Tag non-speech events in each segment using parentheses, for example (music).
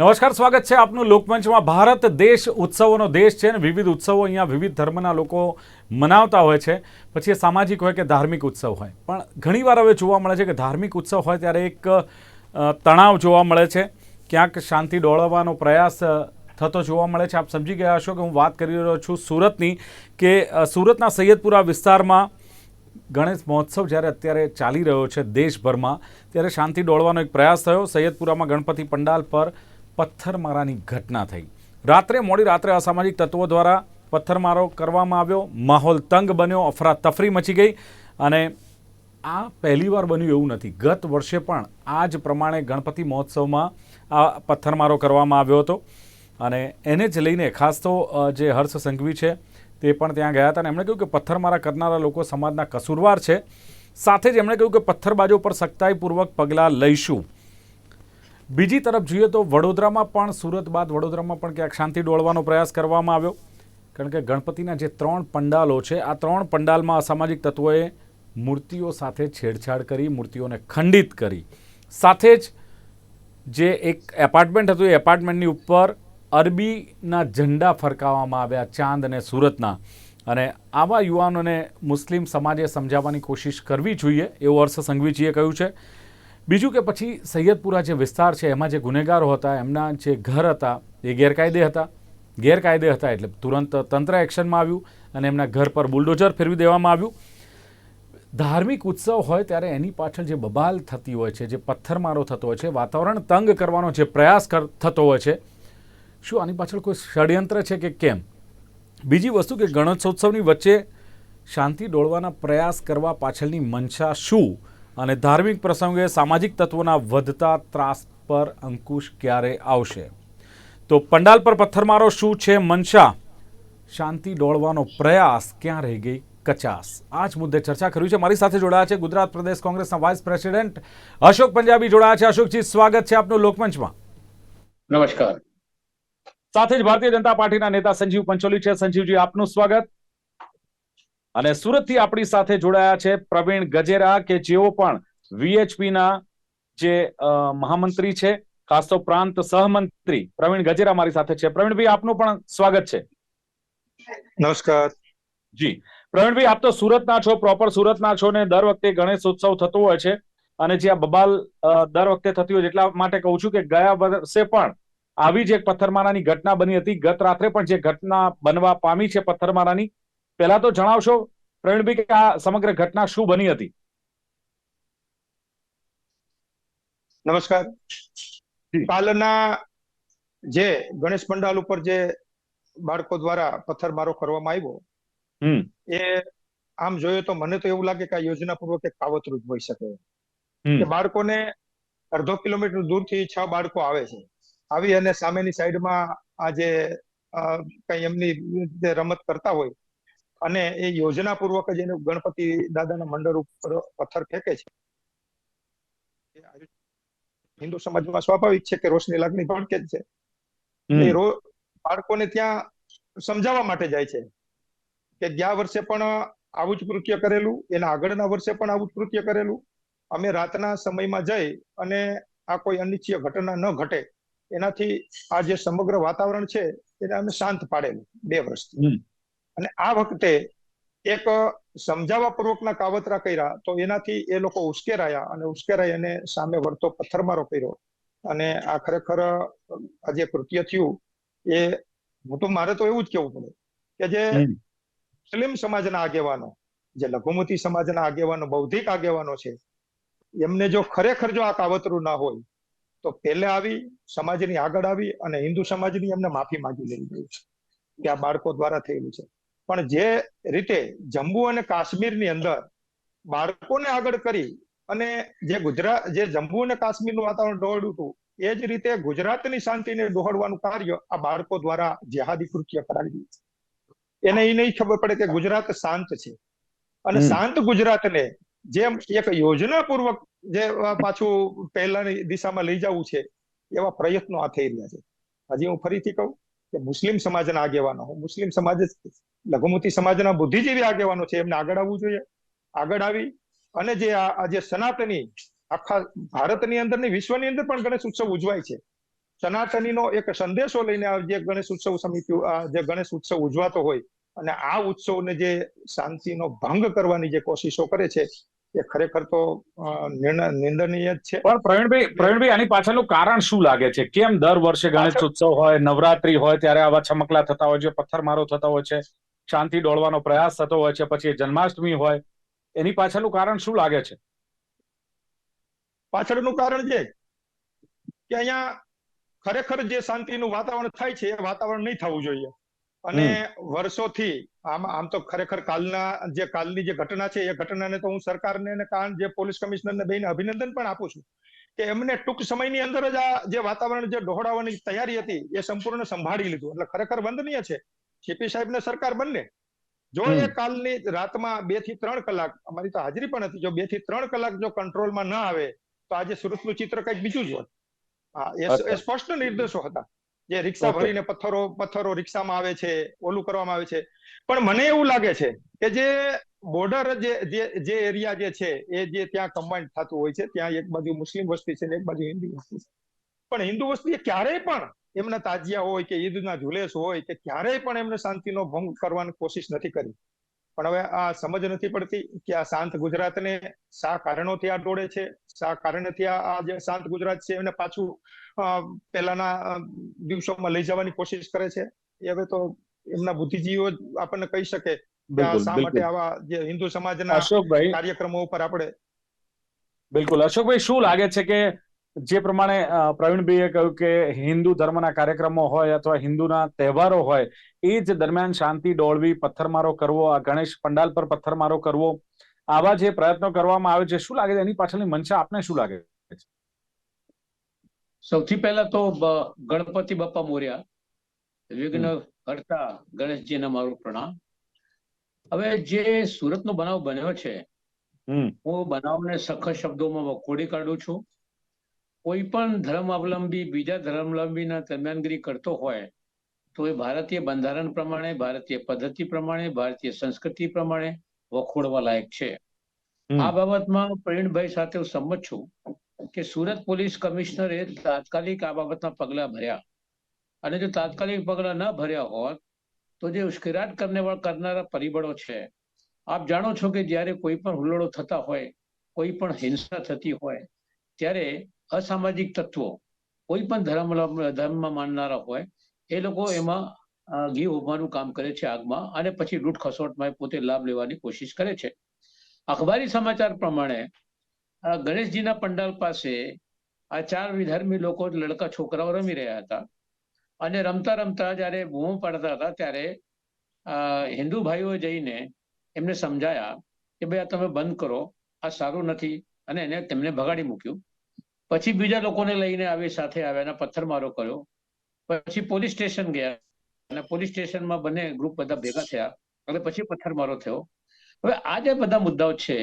નમસ્કાર, સ્વાગત છે આપનું લોકમંચમાં. ભારત દેશ ઉત્સવોનો દેશ છે અને વિવિધ ઉત્સવો અહીંયા વિવિધ ધર્મના લોકો મનાવતા હોય છે. પછી એ સામાજિક હોય કે ધાર્મિક ઉત્સવ હોય. પણ ઘણીવાર હવે જોવા મળે છે કે ધાર્મિક ઉત્સવ હોય ત્યારે એક તણાવ જોવા મળે છે. ક્યાંક શાંતિ ડોળવવાનો પ્રયાસ થતો જોવા મળે છે. આપ સમજી ગયા હશો કે હું વાત કરી રહ્યો છું સુરતની કે સુરતના સૈયદપુરા વિસ્તારમાં ગણેશ મહોત્સવ જ્યારે અત્યારે ચાલી રહ્યો છે દેશભરમાં, ત્યારે શાંતિ ડોળવાનો એક પ્રયાસ થયો. સૈયદપુરામાં ગણપતિ પંડાલ પર પથ્થરમારાની ઘટના થઈ. રાત્રે મોડી રાત્રે અસામાજિક તત્વો દ્વારા પથ્થરમારો કરવામાં આવ્યો. માહોલ તંગ બન્યો, અફરાતફરી મચી ગઈ અને આ પહેલીવાર બન્યું એવું નથી. ગત વર્ષે પણ આ જ પ્રમાણે ગણપતિ મહોત્સવમાં આ પથ્થરમારો કરવામાં આવ્યો હતો. અને એને જ લઈને ખાસ તો જે હર્ષ સંઘવી છે તે પણ ત્યાં ગયા હતા અને એમણે કહ્યું કે પથ્થરમારા કરનારા લોકો સમાજના કસૂરવાર છે. સાથે જ એમણે કહ્યું કે પથ્થરબાજો પર સખ્તાઈપૂર્વક પગલાં લઈશું. બીજી તરફ જોઈએ તો વડોદરામાં પણ સુરત બાદ વડોદરામાં પણ ક્યાંક શાંતિ ડોળવાનો પ્રયાસ કરવામાં આવ્યો. કારણ કે ગણપતિના જે ત્રણ પંડાલો છે, આ ત્રણ પંડાલમાં અસામાજિક તત્વોએ મૂર્તિઓ સાથે છેડછાડ કરી, મૂર્તિઓને ખંડિત કરી. સાથે જ જે એક એપાર્ટમેન્ટ હતું, એ એપાર્ટમેન્ટની ઉપર અરબીના ઝંડા ફરકાવવામાં આવ્યા, ચાંદ અને સુરતના. અને આવા યુવાનોને મુસ્લિમ સમાજે સમજાવવાની કોશિશ કરવી જોઈએ, એવું હર્ષ સંઘવીજીએ કહ્યું છે. બીજું કે પછી સૈયદપુરા જે વિસ્તાર છે, એમાં જે ગુનેગારો હતા, એમના જે ઘર હતા, એ ગેરકાયદે હતા. ગેરકાયદે હતા એટલે તુરંત તંત્ર એક્શનમાં આવ્યું અને એમના ઘર પર બુલડોઝર ફેરવી દેવામાં આવ્યું. ધાર્મિક ઉત્સવ હોય ત્યારે એની પાછળ જે બબાલ થતી હોય છે, જે પથ્થરમારો થતો હોય છે, વાતાવરણ તંગ કરવાનો જે પ્રયાસ થતો હોય છે, શું આની પાછળ કોઈ ષડયંત્ર છે કે કેમ? બીજી વસ્તુ કે ગણેશોત્સવની વચ્ચે શાંતિ ડોળવાના પ્રયાસ કરવા પાછળની મનસા શું? અને ધાર્મિક પ્રસંગે સામાજિક તત્વોના વધતા ત્રાસ પર અંકુશ ક્યારે આવશે? તો પંડાલ પર પથ્થરમારો શું છે મનશા? શાંતિ ડોળવાનો પ્રયાસ ક્યાં રહી ગઈ? કચાસ આ જ મુદ્દે ચર્ચા કરવી છે. મારી સાથે જોડાયા છે ગુજરાત પ્રદેશ કોંગ્રેસના વાઇસ પ્રેસિડેન્ટ અશોક પંજાબી જોડાયા છે. અશોકજી સ્વાગત છે આપનું લોકમંચમાં. નમસ્કાર. સાથે જ ભારતીય જનતા પાર્ટીના નેતા સંજીવ પંચોલી છે. સંજીવજી આપનું સ્વાગત. અને સુરતથી આપણી સાથે જોડાયા છે પ્રવીણ ગજેરા કે જેઓ પણ વીએચપી ના જે મહામંત્રી છે ખાસ તો પ્રાંત સહમંત્રી પ્રવીણ ગજેરા મારી સાથે છે. પ્રવીણભાઈ આપનું પણ સ્વાગત છે. નમસ્કાર. જી. પ્રવીણભાઈ આપ તો સુરતના છો પ્રોપર સુરતના છો ને દર વખતે ગણેશ ઉત્સવ થતો હોય છે અને જે આ બબાલ દર વખતે થતી હોય છે. એટલા માટે કહું છું કે ગયા વર્ષે પણ આવી જ એક પથ્થરમારાની ઘટના બની હતી. ગત રાત્રે પણ જે ઘટના બનવા પામી છે પથ્થરમારાની પહેલા તો જણાવશો પ્રવીણભાઈ કે આ સમગ્ર ઘટના શું બની હતી? નમસ્કાર. કાલના જે ગણેશ પંડાલ ઉપર જે બાળકો દ્વારા પથ્થરમારો કરવામાં આવ્યો એ આમ જોઈએ તો મને તો એવું લાગે કે આ યોજનાપૂર્વક એક કાવતરું જ હોઈ શકે. કે બાળકોને અડધો કિલોમીટર દૂરથી છ બાળકો આવે છે. આવી અને સામેની સાઈડમાં આ જે કઈ એમની જે રમત કરતા હોય અને એ યોજનાપૂર્વક જ એને ગણપતિ દાદાના મંડળ ઉપર પથ્થર ફેંકે છે. હિન્દુ સમાજમાં સ્વાભાવિક છે કે રોશની લાગણી ભડકે જ છે. એ બાળકોને ત્યાં સમજાવવા માટે જાય છે. કે ગયા વર્ષે પણ આવું જ કૃત્ય કરેલું એના આગળના વર્ષે પણ આવું જ કૃત્ય કરેલું. અમે રાતના સમયમાં જઈ અને આ કોઈ અનિચ્છીય ઘટના ન ઘટે એનાથી આ જે સમગ્ર વાતાવરણ છે એને અમે શાંત પાડેલું બે વર્ષથી. અને આ વખતે એક સમજાવવા પૂર્વકના કાવતરા કર્યા તો એનાથી એ લોકો ઉશ્કેરાયા અને ઉશ્કેરાઈ અને સામે વળતો પથ્થરમારો કર્યો. અને આ ખરેખર આ જે કૃત્ય થયું એ હું તો મારે તો એવું જ કેવું પડે કે જે મુસ્લિમ સમાજના આગેવાનો જે લઘુમતી સમાજના આગેવાનો બૌદ્ધિક આગેવાનો છે એમને જો ખરેખર જો આ કાવતરું ના હોય તો પહેલે આવી સમાજની આગળ આવી અને હિન્દુ સમાજની એમને માફી માંગી લેવી જોઈએ. કે આ બાળકો દ્વારા થયેલું છે. પણ જે રીતે જમ્મુ અને કાશ્મીરની અંદર બાળકોને આગળ કરી અને જે ગુજરાત જે જમ્મુ અને કાશ્મીરનું વાતાવરણ દોડ્યું હતું એ જ રીતે ગુજરાતની શાંતિને દોહડવાનું કાર્ય આ બાળકો દ્વારા જેહાદી કૃત્ય કરાવી દીધું છે. એને એ નહીં ખબર પડે કે ગુજરાત શાંત છે અને. શાંત ગુજરાતને જેમ એક યોજનાપૂર્વક જે પાછું પહેલાની દિશામાં લઈ જવું છે એવા પ્રયત્નો આ થઈ રહ્યા છે હજી હું ફરીથી કહું કે મુસ્લિમ સમાજના આગેવાનો મુસ્લિમ સમાજ જ લઘુમતી સમાજના બુદ્ધિજીવી આગેવાનો છે એમને આગળ આવવું જોઈએ. આગળ આવી અને જે આ જે સનાતની આખા ભારતની અંદર ને વિશ્વની અંદર પણ ગણેશ ઉત્સવ ઉજવાય છે. સનાતનીનો એક સંદેશો લઈને જે ગણેશ ઉત્સવ સમિતિ જે ગણેશ ઉત્સવ ઉજવાતો હોય અને આ ઉત્સવને જે શાંતિનો ભંગ કરવાની જે કોશિશો કરે છે એ ખરેખર તો નિંદનીય જ છે. પણ પ્રવીણભાઈ પ્રવીણભાઈ આની પાછળનું કારણ શું લાગે છે? કેમ દર વર્ષે ગણેશ ઉત્સવ હોય નવરાત્રી હોય ત્યારે આવા છમકલા થતા હોય છે પથ્થરમારો થતા હોય છે? શાંતિ ડોળવાનો પ્રયાસ થતો હોય છે પછી જન્માષ્ટમી હોય એની પાછળનું કારણ શું લાગે છે? પાછળનું કારણ છે કે અહીંયા ખરેખર જે શાંતિનું વાતાવરણ થાય છે એ વાતાવરણ નહીં થવું જોઈએ. અને વર્ષોથી આમ આમ તો ખરેખર કાલના જે કાલની જે ઘટના છે એ ઘટનાને તો હું સરકારને અને કારણ જે પોલીસ કમિશનરને બેને અભિનંદન પણ આપું છું કે એમને ટૂંક સમયની અંદર જ આ જે વાતાવરણ જે દોહડાવવાની તૈયારી હતી એ સંપૂર્ણ સંભાળી લીધું. એટલે ખરેખર વંદનીય છે સીપી સાહેબ ને સરકાર બંને જો એ કાલની રાતમાં બેથી ત્રણ કલાક અમારી તો હાજરી પણ હતી જો બેથી ત્રણ કલાક જો કંટ્રોલમાં ન આવે તો આજે સુરતનું ચિત્ર કંઈક બીજું જ હોત. એ સ્પષ્ટ નિર્દેશો હતા. જે રિક્ષા ભરીને પથ્થરો પથ્થરો રિક્ષામાં આવે છે ઓલું કરવામાં આવે છે. પણ મને એવું લાગે છે કે જે બોર્ડર જે જે જે એરિયા જે છે એ જે ત્યાં કમ્બાઇન્ડ થતું હોય છે ત્યાં એક બાજુ મુસ્લિમ વસ્તી છે ને એક બાજુ હિન્દુ વસ્તી છે. પણ હિન્દુ વસ્તી ક્યારેય પણ એમના તાજિયા હોય કે ઈદના ઝુલેસ હોય કે ક્યારેય પણ એમને શાંતિનો ભંગ કરવાની કોશિશ નથી કરી. પણ હવે આ સમજ નથી પડતી કે આ શાંત ગુજરાતને શા કારણોથી આ ડોળે છે શા કારણથી આ જે શાંત ગુજરાત છે એને પાછું પહેલાના દિવસોમાં લઈ જવાની કોશિશ કરે છે. એ હવે તો એમના બુદ્ધિજીવીઓ આપણને કહી શકે કે આ શા માટે આવા જે હિન્દુ સમાજના કાર્યક્રમો ઉપર આપણે બિલકુલ. અશોકભાઈ શું લાગે છે કે જે પ્રમાણે પ્રવીણભાઈએ કહ્યું કે હિન્દુ ધર્મના કાર્યક્રમો હોય અથવા હિન્દુના તહેવારો હોય એ જ દરમિયાન શાંતિ ડોળવી પથ્થરમારો કરવો આ ગણેશ પંડાલ પર પથ્થરમારો કરવો આવા જે પ્રયત્નો કરવામાં આવે છે શું લાગે છે? એની પાછળની મનસા આપને શું લાગે સૌથી પહેલા તો ગણપતિ બાપા મોર્યા વિઘ્ન હર્તા ગણેશજીને મારું પ્રણામ. હવે જે સુરતનો બનાવ બન્યો છે હમ. હું બનાવને સખત શબ્દોમાં વખોડી કાઢું છું. કોઈ પણ ધર્માવલંબી બીજા ધર્માવલંબીના દરમિયાનગીરી કરતો હોય તો એ ભારતીય બંધારણ પ્રમાણે ભારતીય પદ્ધતિ પ્રમાણે ભારતીય સંસ્કૃતિ પ્રમાણે વખોડવા લાયક છે. આ બાબતમાં પ્રવીણભાઈ સાથે હું સંમત છું કે સુરત પોલીસ કમિશનરે તાત્કાલિક આ બાબતના પગલા ભર્યા. અને જો તાત્કાલિક પગલા ન ભર્યા હોત તો જે ઉશ્કેરાટ કરને કરનારા પરિબળો છે આપ જાણો છો કે જ્યારે કોઈ પણ હુલ્લડો થતા હોય કોઈ પણ હિંસા થતી હોય ત્યારે અસામાજિક તત્વો, કોઈ પણ ધર્મ ધર્મમાં માનનારા હોય, એ લોકો એમાં ઘી ઉભવાનું કામ કરે છે આગમાં અને પછી લૂંટ ખસોટમાં પોતે લાભ લેવાની કોશિશ કરે છે. અખબારી સમાચાર પ્રમાણે ગણેશજીના પંડાલ પાસે આ ચાર વિધર્મી લોકો લડકા છોકરાઓ રમી રહ્યા હતા. અને રમતા રમતા જ્યારે બૂમો પાડતા હતા ત્યારે હિન્દુ ભાઈઓ જઈને એમને સમજાયા કે ભાઈ આ તમે બંધ કરો, આ સારું નથી અને એને તેમને ભગાડી મૂક્યું. પછી બીજા લોકોને લઈને આવી સાથે આવ્યા અને પથ્થરમારો કર્યો. પછી પોલીસ સ્ટેશન ગયા અને પોલીસ સ્ટેશનમાં બંને ગ્રુપ બધા ભેગા થયા અને પછી પથ્થરમારો થયો. હવે આ જે બધા મુદ્દાઓ છે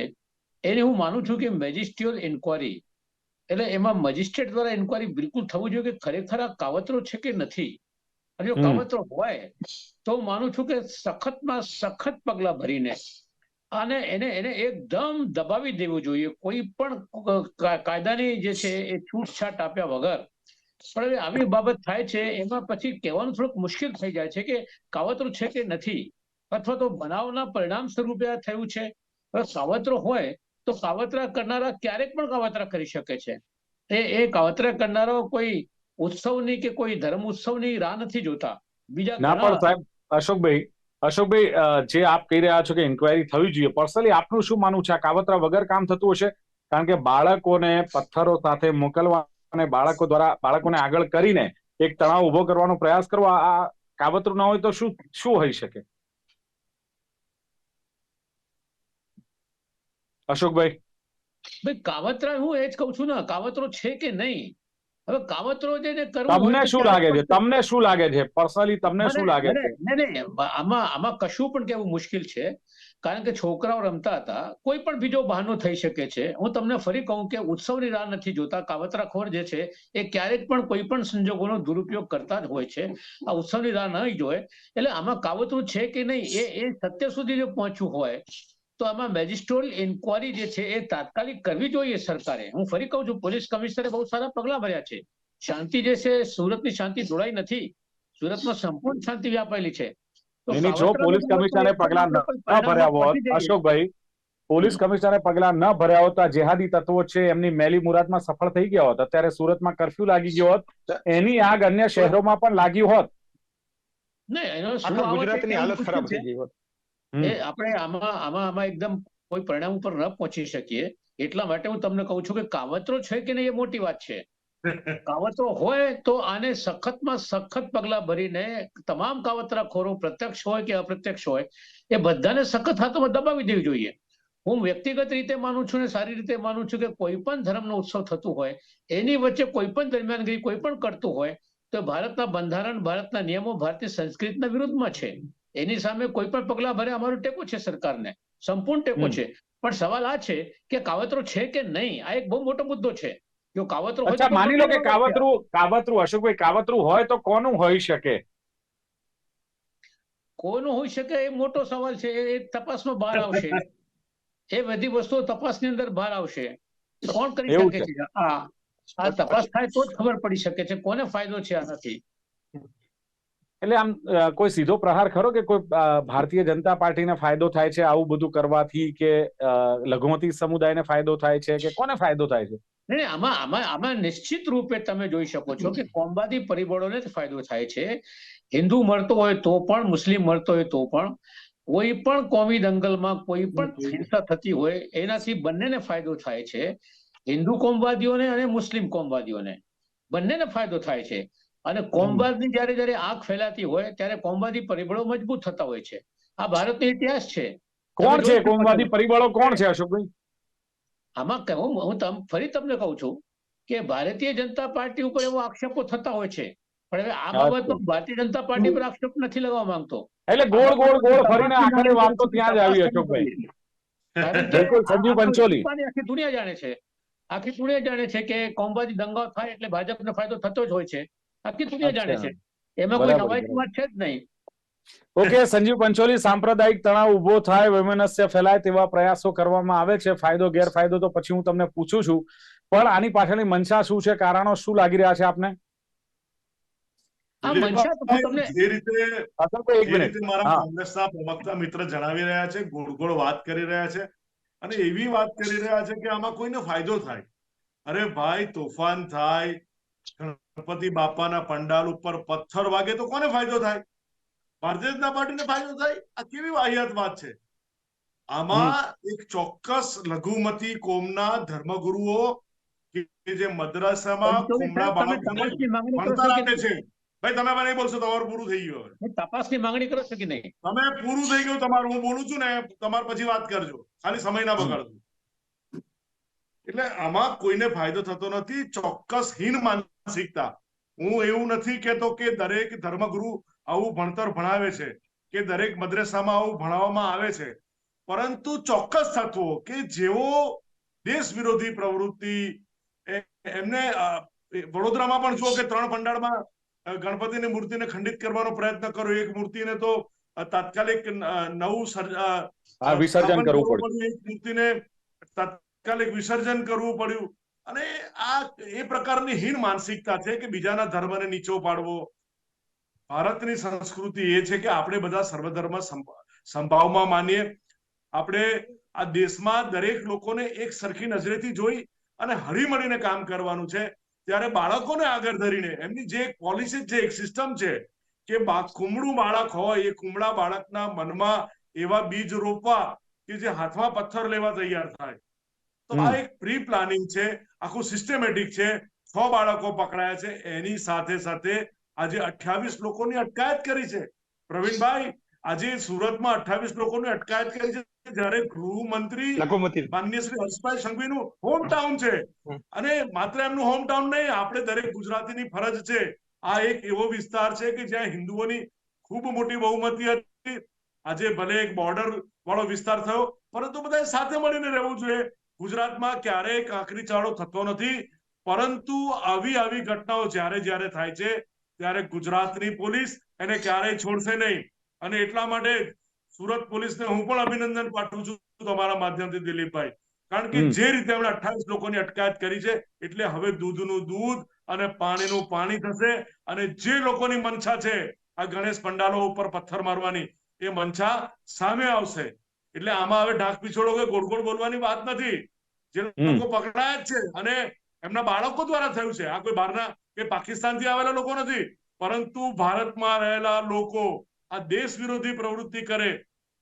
એને હું માનું છું કે મેજિસ્ટ્રિયલ ઇન્કવાયરી એટલે એમાં મેજિસ્ટ્રેટ દ્વારા ઇન્કવાયરી બિલકુલ થવું જોઈએ કે ખરેખર આ કાવતરો છે કે નથી? અને જો કાવતરો હોય તો હું માનું છું કે સખતમાં સખત પગલા ભરીને અને એને એને એકદમ દબાવી દેવું જોઈએ. કોઈ પણ કાયદાની જે છે એ છૂટછાટ આપ્યા વગર. પણ હવે આવી બાબત થાય છે એમાં પછી કહેવાનું થોડુંક મુશ્કેલ થઈ જાય છે કે કાવતરું છે કે નથી? અથવા તો બનાવના પરિણામ સ્વરૂપે આ થયું છે? કાવતરો હોય તો કાવતરા કરનારા ક્યારેક પણ કાવતરા કરી શકે છે. એ એ કાવતરા કરનારો કોઈ ઉત્સવની કે કોઈ ધર્મ ઉત્સવની રાહ નથી જોતા. બીજા ના પણ સાહેબ અશોકભાઈ અશોકભાઈ જે આપ કહી રહ્યા છો કે ઇન્કવાયરી થવી જોઈએ પર્સનલી આપનું શું માનવું છે? આ કાવતરા વગર કામ થતું હશે? કારણ કે બાળકોને પથ્થરો સાથે મોકલવા અને બાળકો દ્વારા, બાળકોને આગળ કરીને એક તણાવ ઊભો કરવાનો પ્રયાસ કરવો આ કાવતરું ના હોય તો શું શું હોઈ શકે? અશોકભાઈ. ભાઈ, કાવતરા હું એ જ કહું છું ને, કાવતરો છે કે નહીં? હવે કાવતરો જેને કરવું હોય તમને શું લાગે છે? તમને શું લાગે છે? પર્સનલી તમને શું લાગે છે? આમાં આમાં કશું પણ કેવું મુશ્કેલ છે. કારણ કે છોકરાઓ રમતા હતા. કોઈ પણ બીજો બહાનો થઈ શકે છે. હું તમને ફરી કહું કે ઉત્સવની રાહ નથી જોતા. કાવતરાખોર જે છે એ ક્યારેક પણ કોઈ પણ સંજોગોનો દુરુપયોગ કરતા જ હોય છે. આ ઉત્સવની રાહ નહીં જોય. એટલે આમાં કાવતરું છે કે નહીં એ એ સત્ય સુધી જો પહોંચ્યું હોય તો આમાં મેજિસ્ટ્રોલ ઇન્કવાયરી જે છે એ તાત્કાલિક કરવી જોઈએ સરકારે. હું ફરી કહું છું પોલીસ કમિશનરે બહુ સારા પગલા ભર્યા છે. શાંતિ જે છે સુરતની શાંતિ જોડાઈ નથી. સુરતમાં સંપૂર્ણ શાંતિ વ્યાપેલી છે. એની જો પોલીસ કમિશનરે પગલા ન ભર્યા હોત અશોકભાઈ પોલીસ કમિશનરે પગલા ન ભર્યા હોત આ જેહાદી તત્વો છે એમની મેલી મુરાદમાં સફળ થઈ ગયા હોત. અત્યારે સુરતમાં કરફ્યુ લાગી ગયો હોત. એની આગ અન્ય શહેરોમાં પણ લાગી હોત. નહીં ગુજરાતની હાલત ખરાબ થઈ ગઈ હોત. એ આપણે આમાં આમાં આમાં એકદમ કોઈ પરિણામ ઉપર ન પહોંચી શકીએ. એટલા માટે હું તમને કહું છું કે કાવતરો છે કે નહીં એ મોટી વાત છે. (laughs) કાવતરો હોય તો આને સખતમાં સખત પગલા ભરીને તમામ કાવતરાખોરો પ્રત્યક્ષ હોય કે અપ્રત્યક્ષ હોય એ બધાને સખત હાથોમાં દબાવી દેવી જોઈએ. હું વ્યક્તિગત રીતે માનું છું ને સારી રીતે માનું છું કે કોઈ પણ ધર્મનો ઉત્સવ થતું હોય એની વચ્ચે કોઈ પણ દરમિયાનગીરી કોઈ પણ કરતું હોય તો ભારતના બંધારણ ભારતના નિયમો ભારતીય સંસ્કૃતિના વિરુદ્ધમાં છે. એની સામે કોઈ પણ પગલા ભરે અમારો ટેકો છે સરકારને. સંપૂર્ણ ટેકો છે. પણ સવાલ આ છે કે કાવતરો છે કે નહીં? આ એક બહુ મોટો મુદ્દો છે. જો કાવતરો હોય માની લો કે. કાવતરું કાવતરું અશોકભાઈ કાવતરું હોય તો કોનું હોઈ શકે? કોનું હોઈ શકે એ મોટો સવાલ છે. એ એ તપાસમાં બહાર આવશે. એ બધી વસ્તુઓ તપાસની અંદર બહાર આવશે. કોણ કરી શકે છે. હા આ તપાસ થાય તો જ ખબર પડી શકે છે કોને ફાયદો છે આનાથી. એટલે આમ કોઈ સીધો પ્રહાર ખરો કે કોઈ ભારતીય જનતા પાર્ટીને ફાયદો થાય છે આવું બધું કરવાથી કે લઘુમતી સમુદાયને ફાયદો થાય છે કે કોને ફાયદો થાય છે? નહીં આમાં આમાં આમાં નિશ્ચિત રૂપે તમે જોઈ શકો છો કે કોમવાદી પરિબળોને ફાયદો થાય છે. હિન્દુ મળતો હોય તો પણ મુસ્લિમ મળતો હોય તો પણ કોઈ પણ કોમી દંગલમાં કોઈ પણ હિંસા થતી હોય એનાથી બંનેને ફાયદો થાય છે. હિન્દુ કોમવાદીઓને અને મુસ્લિમ કોમવાદીઓને બંનેને ફાયદો થાય છે. અને કોમવાદની જ્યારે જ્યારે આંખ ફેલાતી હોય ત્યારે કોમવાદી પરિબળો મજબૂત થતા હોય છે. આ ભારતનો ઇતિહાસ છે. કોણ છે કોમવાદી પરિબળો? કોણ છે અશોકભાઈ? આમાં કહું હું હું તમ ફરી તમને કહું છું કે ભારતીય જનતા પાર્ટી ઉપર એવો આક્ષેપો થતા હોય છે. પણ હવે આ બાબત બાબતમાં ભારતીય જનતા પાર્ટી પર આક્ષેપ નથી લગાવવા માંગતો. એટલે ગોળ ગોળ ગોળ ફરીને આખરે વાત તો ત્યાં જ આવી અશોકભાઈ. (laughs) બિલકુલ, સંજીવ પંચોલી. આખી દુનિયા જાણે છે. આખી દુનિયા જાણે છે કે કોમવાદી દંગાઓ થાય એટલે ભાજપનો ફાયદો થતો જ હોય છે. આખી દુનિયા જાણે છે. એમાં કોઈ નવાઈની વાત છે જ નહીં. ઓકે સંજીવ પંચોલી સાંપ્રદાયિક તણાવ ઊભો થાય વૈમનસ્ય ફેલાય તેવા પ્રયાસો કરવામાં આવે છે. ફાયદો ગેરફાયદો તો પછી હું તમને પૂછું છું. પણ આની પાછળની મનસા શું છે? કારણો શું લાગી રહ્યા છે આપને? જે રીતે મારા કોંગ્રેસના પ્રવક્તા મિત્ર જણાવી રહ્યા છે ગોળ ગોળ વાત કરી રહ્યા છે અને એવી વાત કરી રહ્યા છે કે આમાં કોઈને ફાયદો થાય. અરે ભાઈ તોફાન થાય ગણપતિ બાપાના પંડાલ ઉપર પથ્થર વાગે તો કોને ફાયદો થાય? ભારતીય જનતા પાર્ટીને ફાયદો થાય? આ કેવી વાહિયાત વાત છે? આમાં એક ચોક્કસ લઘુમતી કોમના ધર્મગુરુઓ કે જે મદ્રાસામાં કરો ભણતર આપે છે? ભાઈ તમે મને બોલશો તમારું પૂરું થઈ ગયું હવે. તપાસની માંગણી કરો છો કે નહીં? તમે પૂરું થઈ ગયું તમારું હું બોલું છું ને તમારે પછી વાત કરજો. ખાલી સમય ના બગાડજો એટલે આમાં કોઈને ફાયદો થતો નથી ચોક્કસ હીન માનસિકતા. હું એવું નથી કેતો કે દરેક ધર્મગુરુ આવું ભણતર ભણાવે છે કે દરેક મદ્રેસામાં આવું ભણાવવામાં આવે છે. પરંતુ ચોક્કસ તત્વો કે જેઓ દેશ વિરોધી પ્રવૃત્તિ એમને વડોદરામાં પણ જુઓ કે ત્રણ પંડાળમાં અ, ગણપતિની મૂર્તિને ખંડિત કરવાનો પ્રયત્ન કર્યો. એક મૂર્તિને તો તાત્કાલિક નવું સર્જન વિસર્જન કરવું પડ્યું. એક મૂર્તિને તાત્કાલિક વિસર્જન કરવું પડ્યું. અને આ એ પ્રકારની હીન માનસિકતા છે કે બીજાના ધર્મને નીચો પાડવો. ભારતની સંસ્કૃતિ એ છે કે આપણે બધા સર્વધર્મ સંભ- સંભાવમાં માનીએ. આપણે આ દેશમાં દરેક લોકોને એક સરખી નજરેથી જોઈ અને હળી મળીને કામ કરવાનું છે. ત્યારે બાળકોને આગળ ધરીને, એમની જે એક પોલિસી છે, એક સિસ્ટમ છે કે કુમળું બાળક હોય, એ કુમળા બાળકના મનમાં એવા બીજ રોપવા કે જે હાથમાં પથ્થર લેવા તૈયાર થાય. તો આ એક પ્રી પ્લાનિંગ છે આખું સિસ્ટમેટિક છે. છ બાળકો પકડાયા છે. એની સાથે સાથે આજે અઠ્યાવીસ લોકોની અટકાયત કરી છે. પ્રવીણભાઈ આજે સુરતમાં અઠ્યાવીસ લોકોની અટકાયત કરી છે. જ્યારે ગૃહમંત્રી માન્ય શ્રી હર્ષભાઈ સંઘવીનું હોમ ટાઉન છે અને માત્ર એમનું હોમ ટાઉન નહીં આપણે દરેક ગુજરાતીની ફરજ છે. આ એક એવો વિસ્તાર છે કે જ્યાં હિન્દુઓની ખૂબ મોટી બહુમતી હતી. આજે ભલે એક બોર્ડર વાળો વિસ્તાર થયો પરંતુ બધા સાથે મળીને રહેવું જોઈએ. ગુજરાતમાં ક્યારેય કાંકરી ચાળો થતો નથી પરંતુ આવી આવી ઘટનાઓ જ્યારે જ્યારે થાય છે ત્યારે ગુજરાતની પોલીસ એને ક્યારેય છોડશે નહીં. અને એટલા માટે સુરત પોલીસને હું પણ અભિનંદન પાઠવું છું તમારા માધ્યમથી દિલીપભાઈ. કારણ કે જે રીતે એમણે અઠાવીસ લોકોની અટકાયત કરી છે એટલે હવે દૂધનું દૂધ અને પાણીનું પાણી થશે અને જે લોકોની મનછા છે આ ગણેશ પંડાલો ઉપર પથ્થર મારવાની એ મનછા સામે આવશે. એટલે આમાં હવે ઢાક પીછોડો કે ગોળ ગોળ બોલવાની વાત નથી. જે લોકો પકડાયા જ છે અને એમના બાળકો દ્વારા થયું છે. આ કોઈ બહારના કે પાકિસ્તાનથી આવેલા લોકો નથી. પરંતુ ભારતમાં રહેલા લોકો આ દેશ વિરોધી પ્રવૃત્તિ કરે.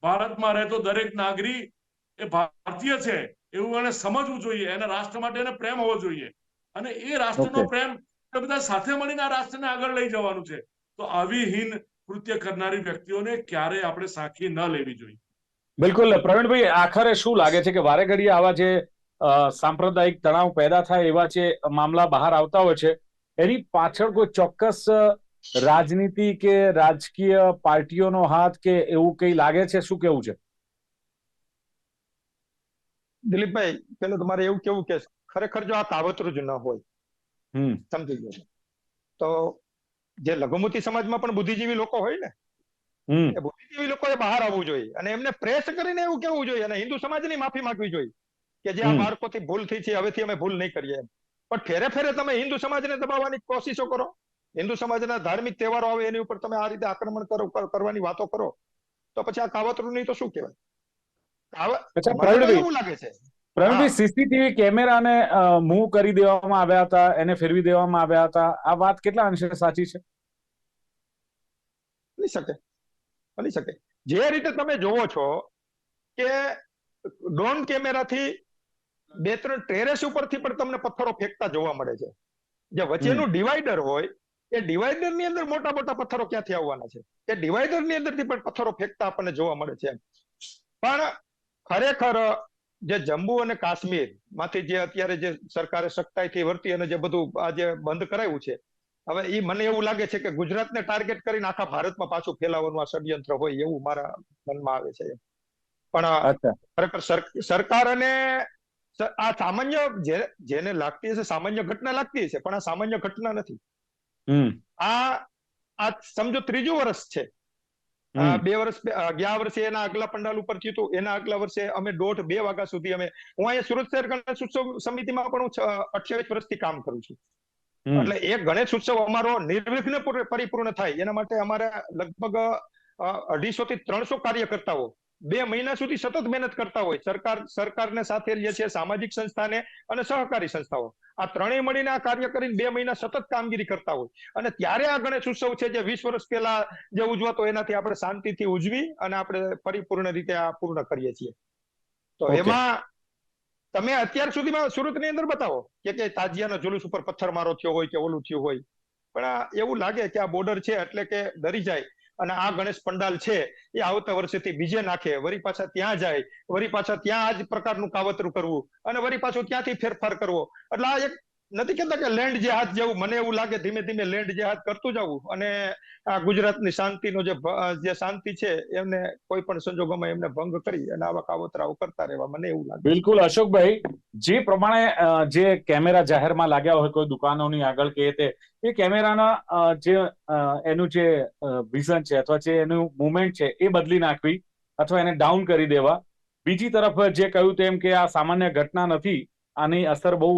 ભારતમાં રહેતો દરેક નાગરિક એ ભારતીય છે. એવું એને સમજવું જોઈએ. એના રાષ્ટ્ર માટે એને પ્રેમ હોવો જોઈએ. અને એ રાષ્ટ્રનો. પ્રેમ બધા સાથે મળીને આ રાષ્ટ્રને આગળ લઈ જવાનું છે. તો આવી હીન કૃત્ય કરનારી વ્યક્તિઓને ક્યારેય આપણે સાખી ન લેવી જોઈએ. બિલકુલ. પ્રવીણભાઈ આખરે શું લાગે છે કે વારે ઘડીએ આવા જે સાંપ્રદાયિક તણાવ પેદા થાય એવા જે મામલા બહાર આવતા હોય છે એની પાછળ કોઈ ચોક્કસ રાજનીતિ કે રાજકીય પાર્ટીઓનો હાથ કે એવું કઈ લાગે છે? શું કેવું છે? દિલીપભાઈ પેલું તમારે એવું કેવું કે ખરેખર જો આ કાવતરું જ ન હોય હમ. સમજી ગયો. તો જે લઘુમતી સમાજમાં પણ બુદ્ધિજીવી લોકો હોય ને એ બહાર આવવું જોઈએ. અને એમને પ્રેસ કરીને એવું કેવું જોઈએ. અને હિન્દુ સમાજની માફી માંગવી જોઈએ કે જે આ બાળકોથી ભૂલ થઈ છે હવેથી અમે ભૂલ નહીં કરીએ એમ. પણ ફેરે ફેરે તમે હિન્દુ સમાજને દબાવવાની કોશિશો કરો. હિન્દુ સમાજના ધાર્મિક તહેવારો આવે એની ઉપર તમે આ રીતે આક્રમણ કરો કરવાની વાતો કરો તો પછી આ કાવતરું નહીં તો શું કહેવાય? કાવ- અચ્છા મને તો પ્રવીણભાઈ એવું લાગે છે. પ્રવીણભાઈ સીસીટીવી કેમેરાને મૂવ કરી દેવામાં આવ્યા હતા એને ફેરવી દેવામાં આવ્યા હતા. આ વાત કેટલા અંશે સાચી છે? બની શકે. બની શકે. જે રીતે તમે જોવો છો કે ડ્રોન કેમેરાથી બે ત્રણ ટેરેસ ઉપરથી પણ તમને પથ્થરો ફેંકતા જોવા મળે છે. જે વચ્ચેનું ડિવાઈડર હોય એ ડિવાઈડરની અંદર મોટા મોટા પથ્થરો ક્યાંથી આવવાના છે? એ ડિવાઈડરની અંદરથી પણ પથ્થરો ફેંકતા આપણને જોવા મળે છે પણ ખરેખર જે જમ્મુ અને કાશ્મીરમાંથી જે અત્યારે જે સરકારે સખ્તાઈથી વર્તી અને જે બધું આ જે બંધ કરાયું છે હવે એ મને એવું લાગે છે કે ગુજરાતને ટાર્ગેટ કરીને આખા ભારતમાં પાછું ફેલાવવાનું આ ષડયંત્ર હોય એવું મારા મનમાં આવે છે. પણ ખરેખર સરકાર અને આ સામાન્ય જેને લાગતી હશે સામાન્ય ઘટના લાગતી હશે પણ આ સામાન્ય ઘટના નથી. આ આ સમજો ત્રીજું વર્ષ છે. બે વર્ષ ગયા વર્ષે એના આગલા પંડાલ ઉપર થયું હતું એના આગલા વર્ષે અમે દોઢ બે વાગ્યા સુધી અમે હું અહીંયા સુરત શહેર ગણેશ ઉત્સવ સમિતિમાં પણ હું અઠ્યાવીસ વર્ષથી કામ કરું છું. એટલે એ ગણેશ ઉત્સવ અમારો નિર્વિઘ્ન પરિપૂર્ણ થાય. એના માટે અમારે લગભગ અઢીસો થી ત્રણસો કાર્યકર્તાઓ બે મહિના સુધી સતત મહેનત કરતા હોય. સરકાર સરકારને સાથે લે છે સામાજિક સંસ્થાને અને સહકારી સંસ્થાઓ. આ ત્રણેય મળીને આ કાર્ય કરીને બે મહિના સતત કામગીરી કરતા હોય. અને ત્યારે આ ગણેશ ઉત્સવ છે જે વીસ વર્ષ પહેલા જે ઉજવાતો એનાથી આપણે શાંતિથી ઉજવી અને આપણે પરિપૂર્ણ રીતે આ પૂર્ણ કરીએ છીએ. તો એમાં તમે અત્યાર સુધીમાં સુરતની અંદર બતાવો કે કે તાજિયાના જુલુસ ઉપર પથ્થરમારો થયો હોય કે ઓલું થયું હોય. પણ આ એવું લાગે કે આ બોર્ડર છે એટલે કે ડરી જાય અને આ ગણેશ પંડાલ છે એ આવતા વર્ષેથી બીજે નાખે. વરી પાછા ત્યાં જાય, વરી પાછા ત્યાં આ જ પ્રકારનું કાવતરું કરવું અને વરી પાછું ત્યાંથી ફેરફાર કરવો. એટલે આ એક નથી કહેતા કે લેન્ડ જેહાદ જેવું, મને એવું લાગે ધીમે ધીમે લેન્ડ જેહાદ કરતું જવું અને આ ગુજરાતની શાંતિનો જે જે શાંતિ છે, એમને કોઈ પણ સંજોગોમાં એમને ભંગ કરી અને આવા કાવતરાઓ કરતા રહેવા મને એવું લાગે. બિલકુલ, અશોકભાઈ, જે પ્રમાણે જે કેમેરા જાહેરમાં લાગ્યા હોય, કોઈ દુકાનોની આગળ કે તે, એ કેમેરાના જે એનું જે વિઝન છે અથવા જે એનું મુવમેન્ટ છે, એ બદલી નાખવી અથવા એને ડાઉન કરી દેવા. બીજી તરફ જે કહ્યું તેમ કે આ સામાન્ય ઘટના નથી આની અસર બહુ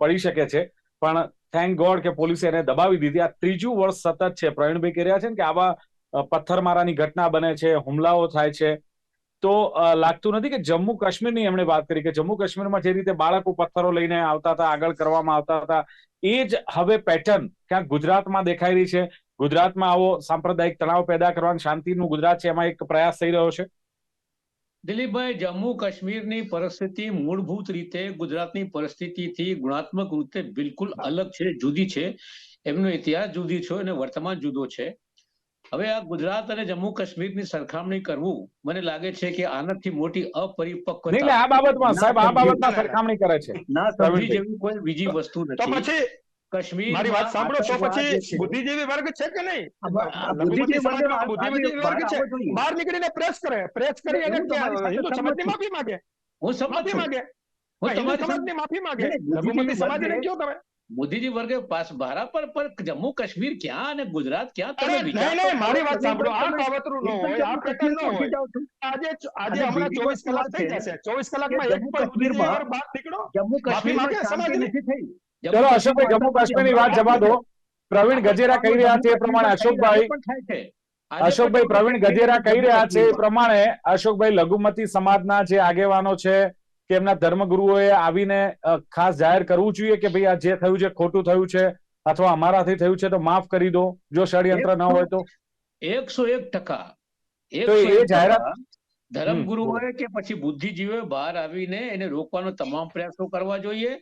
પડી શકે છે. પણ થેન્ક ગોડ કે પોલીસે એને દબાવી દીધી. આ ત્રીજું વર્ષ સતત છે. પ્રવીણભાઈ કહી રહ્યા છે કે આવા પથ્થરમારાની ઘટના બને છે, હુમલાઓ થાય છે. તો લાગતું નથી કે જમ્મુ કાશ્મીરની એમણે વાત કરી કે જમ્મુ કાશ્મીરમાં જે રીતે બાળકો પથ્થરો લઈને આવતા હતા, આગળ કરવામાં આવતા હતા, એ જ હવે પેટર્ન ક્યાંક ગુજરાતમાં દેખાઈ રહી છે. ગુજરાતમાં આવો સાંપ્રદાયિક તણાવ પેદા કરવાનો શાંતિનું ગુજરાત છે, એમાં એક પ્રયાસ થઈ રહ્યો છે. દિલીપભાઈ જમ્મુ કાશ્મીરની પરિસ્થિતિ મૂળભૂત રીતે ગુજરાતની પરિસ્થિતિથી ગુણાત્મક રીતે બિલકુલ અલગ છે જુદી છે. એમનો ઇતિહાસ જુદી છે અને વર્તમાન જુદો છે. હવે આ ગુજરાત અને જમ્મુ કાશ્મીરની સરખામણી કરવું મને લાગે છે કે આનાથી મોટી અપરિપક્વતા આ બાબતમાં સાહેબ આ બાબતમાં. સરખામણી કરે છે. ના સમજી જેવી કોઈ બીજી વસ્તુ નથી. પછી કાશ્મીર મારી વાત સાંભળો તો પછી બુદ્ધિજીવી વર્ગ છે કે નહીં? બુદ્ધિજીવી વર્ગ છે. બહાર નીકળીને પ્રેસ કરે. પ્રેસ કરી અને હું તમારી સાથે હિન્દુ સમાજની માફી માંગે? હું સમજ માંગે. હું હિન્દુ તમારી સાથે- સમાજની માફી માંગે. નહીં, નહીં, લઘુમતી સમાજને કયો તમે? મોદીજી વર્ગે પાસ ભારા પર પર જમ્મુ કાશ્મીર ક્યાં અને ગુજરાત ક્યાં તમે નહીં મારી વાત સાંભળો. આ કાવતરું ન હોય આ પ્રકાર ન હોય. આજે આજે હમણાં બીજી ચોવીસ વસ્તુ કલાક થઈ જશે. ચોવીસ કલાકમાં એક પણ બહાર નીકળો. જમ્મુ શાંતિ સમાજની. નથી થઈ. ચલો અશોકભાઈ જમ્મુ કાશ્મીરની વાત જવા દો. પ્રવીણ ગજેરા કહી રહ્યા છે એ પ્રમાણે અશોકભાઈ અશોકભાઈ પ્રવીણ ગજેરા કહી રહ્યા છે એ પ્રમાણે અશોકભાઈ લઘુમતી સમાજના જે આગેવાનો છે કે એમના ધર્મગુરુઓએ આવીને ખાસ જાહેર કરવું જોઈએ કે ભાઈ આ જે થયું છે ખોટું થયું છે અથવા અમારાથી થયું છે તો માફ કરી દો જો ષડયંત્ર ન હોય તો. એકસો એક ટકા. એ 101% જાહેરાત- ધર્મગુરુઓએ કે પછી બુદ્ધિજીવીઓએ બહાર આવીને એને રોકવાનો તમામ પ્રયાસો કરવા જોઈએ.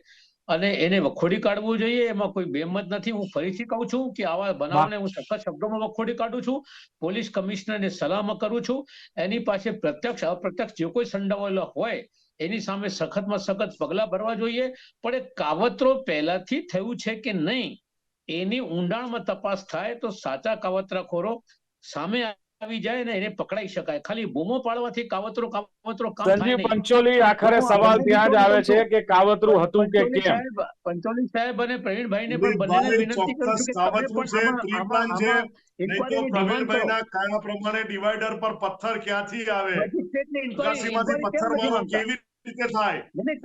અને એને વખોડી કાઢવું જોઈએ, એમાં કોઈ બેમત નથી. હું ફરીથી કહું છું કે આવા બનાવને હું સખત શબ્દોમાં વખોડી કાઢું છું. પોલીસ કમિશનરને સલાહ કરું છું. એની પાસે પ્રત્યક્ષ, અપ્રત્યક્ષ જે કોઈ સંડોવાયેલો હોય, એની સામે સખતમાં સખત પગલા ભરવા જોઈએ. પણ એ કાવતરો પહેલાથી થયું છે કે નહીં, એની ઊંડાણમાં તપાસ થાય તો સાચા કાવતરાખોરો સામે આવી જાય ને એને પકડાઈ શકાય. ખાલી બૂમો પાડવાથી કાવતરો કાવતરો સંજીવ પંચોલી આખરે સવાલ ત્યાં જ આવે છે કે કાવતરું હતું કે કેમ? પંચોલી સાહેબ અને પ્રવીણભાઈને પણ બંનેને વિનંતી કરું છું કે કાવતરું છે, આમાં- છે. આમાં- આમાં નહીં તો inquiry ની demand કરો. પ્રવીણભાઈના કયા પ્રમાણે ડિવાઈડર પર પથ્થર ક્યાંથી આવે? ની પથ્થર નથી કેવી રીતે થાય?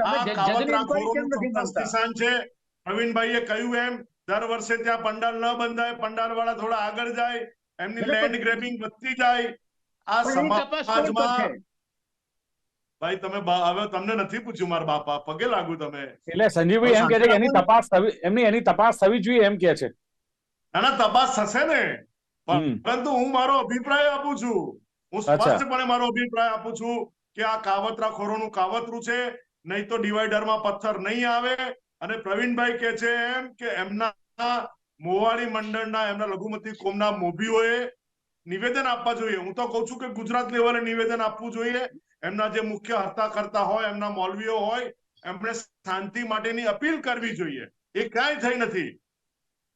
આ કાવતરાખોરોનું નથી ચોક્કસ નિશાન છે. પ્રવીણભાઈએ કહ્યું એમ દર વર્ષે ત્યાં પંડાલ ન બંધાય પંડાલ વાળા થોડા આગળ જાય એમની લેન્ડ ગ્રેબિંગ વધતી જાય. આ સમાજમાં ભાઈ તમે હવે તમને નથી પૂછ્યું મારા બાપા પગે લાગુ તમે. એટલે સંજીવભાઈ એમ કે છે કે એની તપાસ થવી એમની એની તપાસ થવી જોઈએ એમ કે છે. આના તપાસ થશે ને. પરંતુ હું મારો અભિપ્રાય આપું છું. હું સ્પષ્ટપણે મારો અભિપ્રાય આપું છું કે આ કાવતરાખોરોનું કાવતરું છે નહીં તો ડિવાઈડરમાં પથ્થર નહીં આવે. અને પ્રવીણભાઈ કે છે એમ કે એમના મોવાડી મંડળના એમના લઘુમતી કોમના મોભીઓએ નિવેદન આપવા જોઈએ. હું તો કઉ છું કે ગુજરાત લેવલે નિવેદન આપવું જોઈએ. એમના જે મુખ્ય હર્તા કરતા હોય એમના મૌલવીઓ હોય એમણે શાંતિ માટેની અપીલ કરવી જોઈએ. એ ક્યાંય થઈ નથી.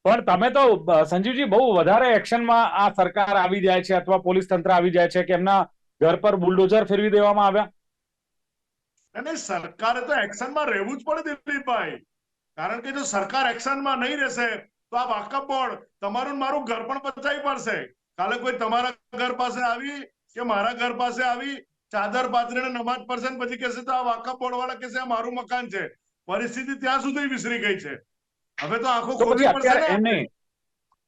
પણ તમે તો સંજીવજી બહુ વધારે એક્શનમાં આ સરકાર આવી જાય છે અથવા પોલીસ તંત્ર આવી જાય છે કે એમના ઘર પર બુલડોઝર ફેરવી દેવામાં આવ્યા? અને સરકારે તો એક્શનમાં રહેવું જ પડે દિલીપભાઈ. કારણ કે જો સરકાર એક્શનમાં નહીં રહેશે તો આ વાકફ બોર્ડ તમારું ને મારું ઘર પણ બચાવી પડશે. કાલે કોઈ તમારા ઘર પાસે આવી કે મારા ઘર પાસે આવી ચાદર પાથરીને નમાજ પડશે પછી કહેશે તો આ વાકફ બોર્ડ વાળા કહેશે મારું મકાન છે. પરિસ્થિતિ ત્યાં સુધી વિસરી ગઈ છે. હવે તો આખો તો પડશે ને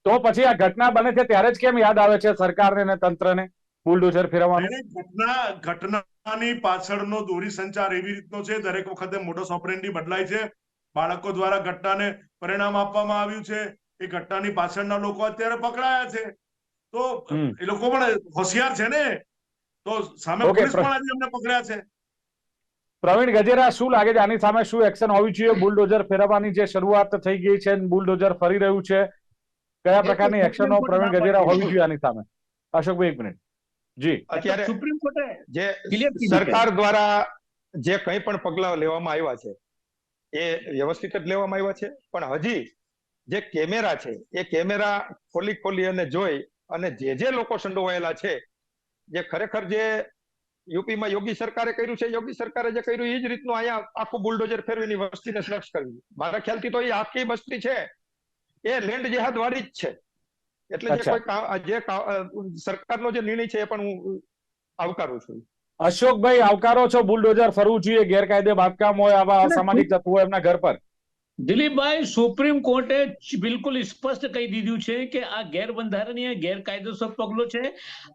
તો પછી આ ઘટના બને છે ત્યારે જ કેમ યાદ આવે છે સરકારને અને તંત્રને? બુલડોઝર ફેરવવાનું? ઘટના ઘટનાની પાછળનો દોરી સંચાર એવી રીતનો છે દરેક વખતે મોડસ ઓપરેન્ડી બદલાય છે. બાળકો દ્વારા ઘટનાને પરિણામ આપવામાં આવ્યું છે. એ ઘટનાની પાછળના લોકો અત્યારે પકડાયા છે. તો એ લોકો પણ હોશિયાર છે ને? તો સામે પોલીસ પણ આજે એમને પકડ્યા છે. પ્રવીણ ગજેરા શું લાગે છે? આની સામે શું એક્શન હોવી જોઈએ? બુલડોઝર ફેરવવાની જે શરૂઆત થઈ ગઈ છે બુલડોઝર ફરી રહ્યું છે. કયા પ્રકારની એક્શનો પ્રવીણ ગજેરા હોવી જોઈએ આની સામે? અશોકભાઈ એક મિનિટ જી. અત્યારે સુપ્રીમ કોર્ટે જે. સરકાર દ્વારા જે કંઈ પણ પગલાં લેવામાં આવ્યા છે એ વ્યવસ્થિત જ લેવામાં આવ્યા છે. પણ હજી જે કેમેરા છે એ કેમેરા ખોલી ખોલી અને જોઈ અને જે જે લોકો સંડોવાયેલા છે જે ખરેખર જે યુપીમાં યોગી સરકારે કર્યું છે યોગી સરકારે જે કર્યું એ જ રીતનું અહીંયા આખું બુલડોઝર ફેરવીની વસ્તીને સ્લક્ષ કરવી. મારા ખ્યાલથી તો એ આખી વસ્તી છે. એ લેન્ડ જેહાદ વાળી જ છે. એટલે જે. કોઈ જે સરકારનો જે નિર્ણય છે એ પણ હું આવકારું છું. અશોકભાઈ આવકારો છો બુલડોઝર ફરવું જોઈએ ગેરકાયદે બાંધકામ હોય આવા અસામાજિક તત્વો એમના ઘર પર. દિલીપભાઈ સુપ્રીમ કોર્ટે બિલકુલ સ્પષ્ટ કહી દીધું છે કે આ ગેરબંધારણીય ગેરકાયદેસર પગલો છે.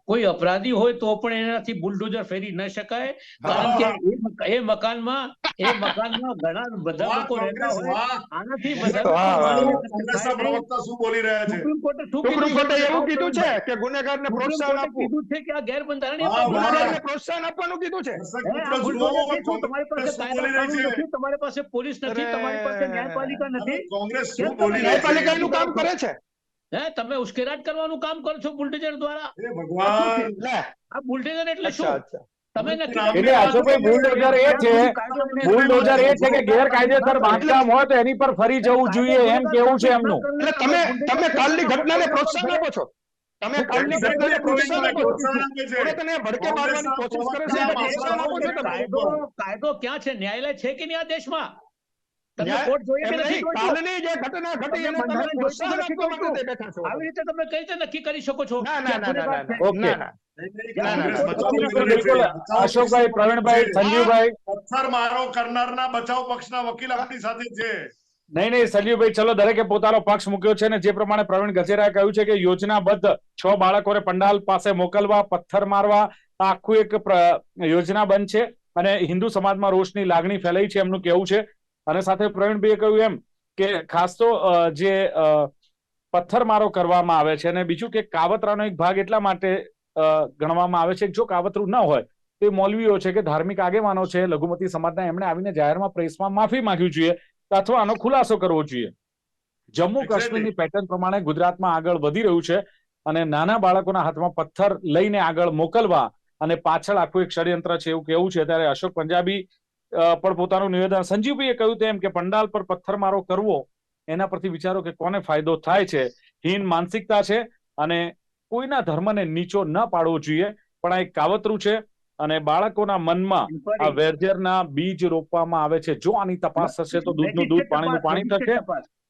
કોઈ અપરાધી હોય તો પણ એનાથી બુલડોઝર ફેરી ન શકાય. કારણ કે એ મકાનમાં એ મકાનમાં ઘણા બધા લોકો રહેતા હોય. આનાથી શું બોલી રહ્યા છે? સુપ્રીમ કોર્ટે સુપ્રીમ કીધું કોર્ટે છે? એવું કીધું છે કે ગુનેગારને પ્રોત્સાહન આપવું. કીધું છે કે આ ગેરબંધારણીય. ગુનેગારને પ્રોત્સાહન આપવાનું કીધું છે? તમારી પાસે તમારી પાસે પોલીસ નથી તમારી પાસે ન્યાયપાલિકા નથી. કોંગ્રેસ શું બોલી ન્યાયપાલિકા એનું કામ કરે છે? હે તમે ઉશ્કેરાટ કરવાનું કામ કરો છો બુલડોઝર દ્વારા? એ ભગવાન. આ બુલડોઝર એટલે શું? તમે એટલે અશોકભાઈ બુલડોઝર એ છે બુલડોઝર એ છે કે ગેરકાયદેસર બાંધકામ હોય તો એની પર ફરી જવું જોઈએ એમ કેવું છે એમનું? એટલે તમે તમે કાલની ઘટનાને પ્રોત્સાહન આપો છો. તમે કાલની ઘટનાને પ્રોત્સાહન આપો છો. તને ભડકે મારવાની કોશિશ કરે છે એટલે પ્રોત્સાહન આપો છો તમે. કાયદો કાયદો ક્યાં છે? ન્યાયાલય છે કે નહીં આ દેશમાં? તમે કોર્ટ જોઈએ કે નથી કાલની જે ઘટના ઘટી એને તમે પ્રોત્સાહન આપવા માટે તે બેઠા છો આવી રીતે તમે કઈ રીતે નક્કી કરી શકો છો ના ના ના ના ગુનેગાર ના છે? ઓકે. ના ના ના, ના, ના. બચાવ બિલકુલ, કરી રહી છે. બિલકુલ બચાવ અશોકભાઈ પ્રવીણભાઈ સંજીવભાઈ પથ્થર મારો કરનારના બચાવ પક્ષના વકીલ આપણી સાથે છે નહીં નહીં સંજીવભાઈ ચલો દરેકે પોતાનો પક્ષ મૂક્યો છે ને જે પ્રમાણે પ્રવીણ ગજેરાએ કહ્યું છે કે યોજનાબદ્ધ છ બાળકોને પંડાલ પાસે મોકલવા પથ્થર મારવા આખું એક યોજના બંધ છે અને હિન્દુ સમાજમાં રોષની લાગણી ફેલાઈ છે એમનું કહેવું છે અને સાથે પ્રવીણભાઈએ કહ્યું એમ કે ખાસ તો જે પથ્થરમારો કરવામાં આવે છે અને બીજું કે કાવતરાનો એક ભાગ એટલા માટે ગણવામાં આવે છે જો કાવતરું ન હોય તે મૌલવીઓ છે કે ધાર્મિક આગેવાનો છે લઘુમતી સમાજના એમણે આવીને જાહેરમાં પ્રેસમાં માફી માંગવી જોઈએ અથવા આનો ખુલાસો કરવો જોઈએ જમ્મુ. કાશ્મીરની પેટર્ન પ્રમાણે ગુજરાતમાં આગળ વધી રહ્યું છે અને નાના બાળકોના હાથમાં પથ્થર લઈને આગળ મોકલવા અને પાછળ આખું એક ષડયંત્ર છે એવું કેવું છે ત્યારે અશોક પંજાબી પણ પોતાનું નિવેદન સંજીવભાઈએ કહ્યું તેમ કે પંડાલ પર પથ્થરમારો કરવો એના પરથી વિચારો કે કોને ફાયદો થાય છે હીન માનસિકતા છે અને કોઈના ધર્મને નીચો ન પાડવો જોઈએ. પણ આ એક કાવતરું છે અને બાળકોના મનમાં આ વેરઝેરના બીજ રોપવામાં આવે છે. જો આની તપાસ થશે તો દૂધનું દૂધ પાણીનું પાણી થશે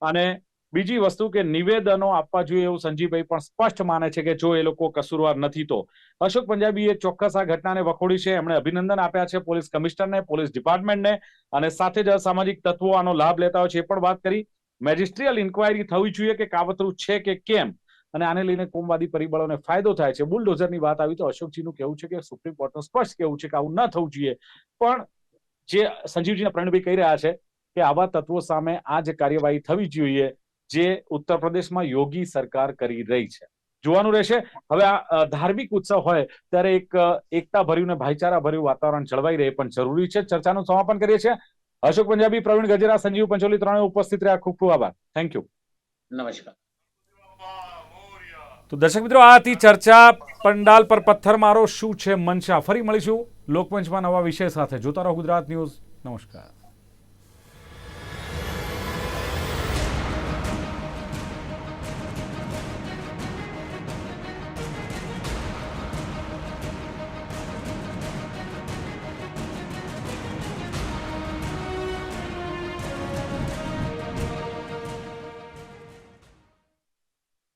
અને બીજી વસ્તુ કે નિવેદનો આપવા જોઈએ એવું સંજીવભાઈ પણ સ્પષ્ટ માને છે કે જો એ લોકો કસૂરવાર નથી તો. અશોક પંજાબીએ ચોક્કસ આ ઘટનાને વખોડી છે. એમણે અભિનંદન આપ્યા છે પોલીસ કમિશનરને, પોલીસ ડિપાર્ટમેન્ટને અને સાથે જ અસામાજિક તત્વો આનો લાભ લેતા હોય છે. એ પણ વાત કરી. મેજિસ્ટ્રીયલ ઇન્કવાયરી થવી જોઈએ કે કાવતરું છે કે કેમ? અને આને લઈને કોમવાદી પરિબળોને ફાયદો થાય છે. બુલડોઝરની વાત આવી તો અશોકજીનું કેવું છે કે સુપ્રીમ કોર્ટનું સ્પષ્ટ કેવું છે કે આવું ન થવું જોઈએ. પણ જે સંજીવજીના પ્રણભાઈ કહી રહ્યા છે કે આવા તત્વો સામે આ જે કાર્યવાહી થવી જોઈએ. જે ઉત્તર પ્રદેશમાં યોગી સરકાર કરી રહી છે. જોવાનું રહેશે. હવે આ ધાર્મિક ઉત્સવ હોય ત્યારે એક એકતા ભર્યું ને ભાઈચારા ભર્યું વાતાવરણ જળવાઈ રહે પણ જરૂરી છે. ચર્ચાનું સમાપન કરીએ છીએ. અશોક પંજાબી પ્રવીણ ગજેરા સંજીવ પંચોલી ત્રણે ઉપસ્થિત રહ્યા. ખૂબ ખૂબ આભાર. થેન્ક યુ નમસ્કાર. તો દર્શક મિત્રો આ હતી ચર્ચા. પંડાલ પર પથ્થરમારો શું છે મનશા ફરી મળીશું લોકમંચમાં નવા વિષય સાથે. જોતા રહો ગુજરાત ન્યૂઝ. નમસ્કાર.